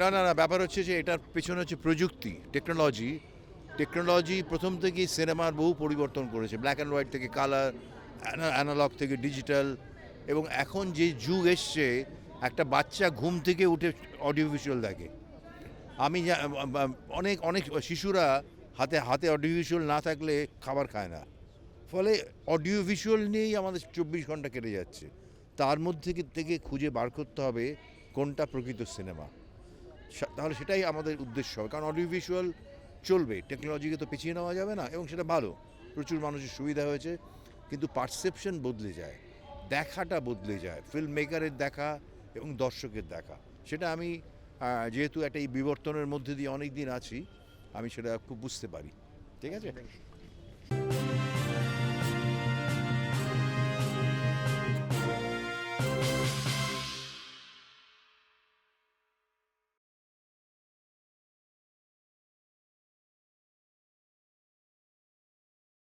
না না না ব্যাপার হচ্ছে যে এটার পেছনে হচ্ছে প্রযুক্তি টেকনোলজি টেকনোলজি প্রথম থেকেই সিনেমার বহু পরিবর্তন করেছে। ব্ল্যাক অ্যান্ড হোয়াইট থেকে কালার অ্যানালগ থেকে ডিজিটাল এবং এখন যে যুগ এসছে একটা বাচ্চা ঘুম থেকে উঠে অডিও ভিজুয়াল দেখে। আমি অনেক অনেক শিশুরা হাতে হাতে অডিও ভিজুয়াল না থাকলে খাবার খায় না। ফলে অডিও ভিজুয়াল নিয়েই আমাদের চব্বিশ ঘণ্টা কেটে যাচ্ছে। তার মধ্যে থেকে খুঁজে বার করতে হবে কোনটা প্রকৃত সিনেমা? তাহলে সেটাই আমাদের উদ্দেশ্য হবে। কারণ অডিও ভিজুয়াল চলবে টেকনোলজিকে তো পিছিয়ে নেওয়া যাবে না এবং সেটা ভালো। প্রচুর মানুষের সুবিধা হয়েছে, কিন্তু পারসেপশন বদলে যায়, দেখাটা বদলে যায় ফিল্ম মেকারের দেখা এবং দর্শকের দেখা। সেটা আমি যেহেতু একটা এই বিবর্তনের মধ্যে দিয়ে অনেক দিন আছি, আমি সেটা খুব বুঝতে পারি। ঠিক আছে?